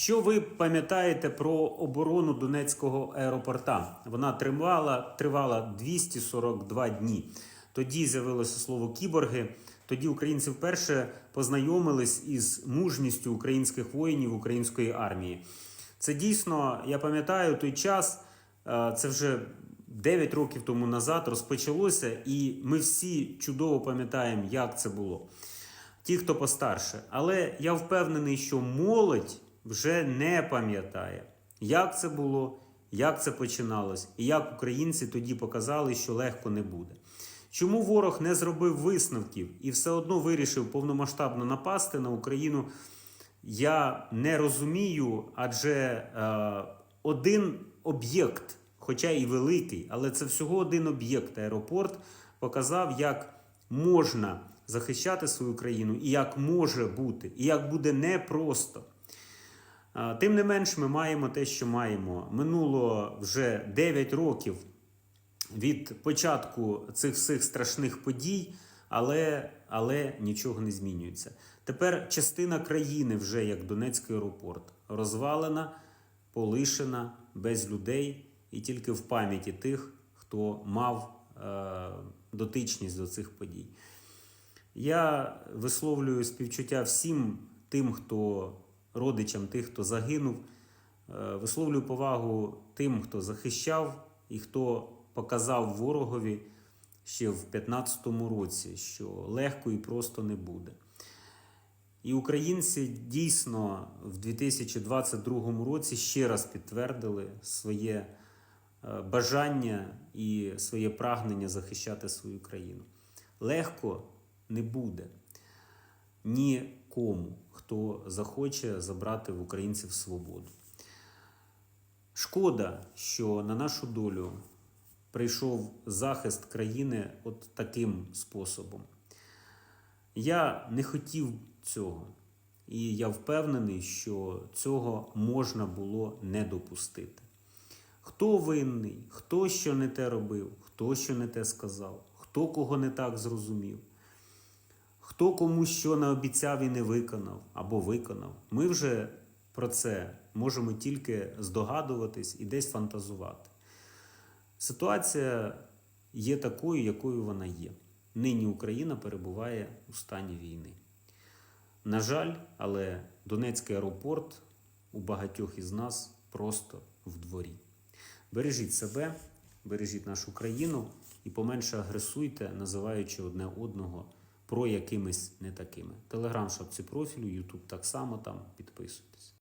Що ви пам'ятаєте про оборону Донецького аеропорта? Вона тривала, тривала 242 дні. Тоді з'явилося слово кіборги. Тоді українці вперше познайомились із мужністю українських воїнів української армії. Це дійсно, я пам'ятаю той час, е, це вже 9 років тому назад розпочалося, і ми всі чудово пам'ятаємо, як це було. Ті, хто постарше. Але я впевнений, що молодь вже не пам'ятає, як це було, як це починалось, і як українці тоді показали, що легко не буде. Чому ворог не зробив висновків і все одно вирішив повномасштабно напасти на Україну? Я не розумію, адже е, один об'єкт, хоча і великий, але це всього один об'єкт, аеропорт, показав, як можна захищати свою країну і як може бути, і як буде непросто. Тим не менш, ми маємо те, що маємо. Минуло вже 9 років від початку цих всіх страшних подій, але, але нічого не змінюється. Тепер частина країни, вже як Донецький аеропорт, розвалена, полишена, без людей, і тільки в пам'яті тих, хто мав е, дотичність до цих подій. Я висловлюю співчуття всім тим, хто родичам тих, хто загинув. Е, Висловлюю повагу тим, хто захищав і хто показав ворогові ще в 2015 році, що легко і просто не буде. І українці дійсно в 2022 році ще раз підтвердили своє е, бажання і своє прагнення захищати свою країну. Легко не буде нікому, хто захоче забрати в українців свободу. Шкода, що на нашу долю прийшов захист країни от таким способом. Я не хотів цього, і я впевнений, що цього можна було не допустити. Хто винний, хто що не те робив, хто що не те сказав, хто кого не так зрозумів, хто кому що наобіцяв і не виконав або виконав. Ми вже про це можемо тільки здогадуватись і десь фантазувати. Ситуація є такою, якою вона є. Нині Україна перебуває у стані війни. На жаль, але Донецький аеропорт у багатьох із нас просто в дворі. Бережіть себе, бережіть нашу країну і поменше агресуйте, називаючи одне одного про якимись не такими. Телеграм шапці профілю, Ютуб так само там підписуйтесь.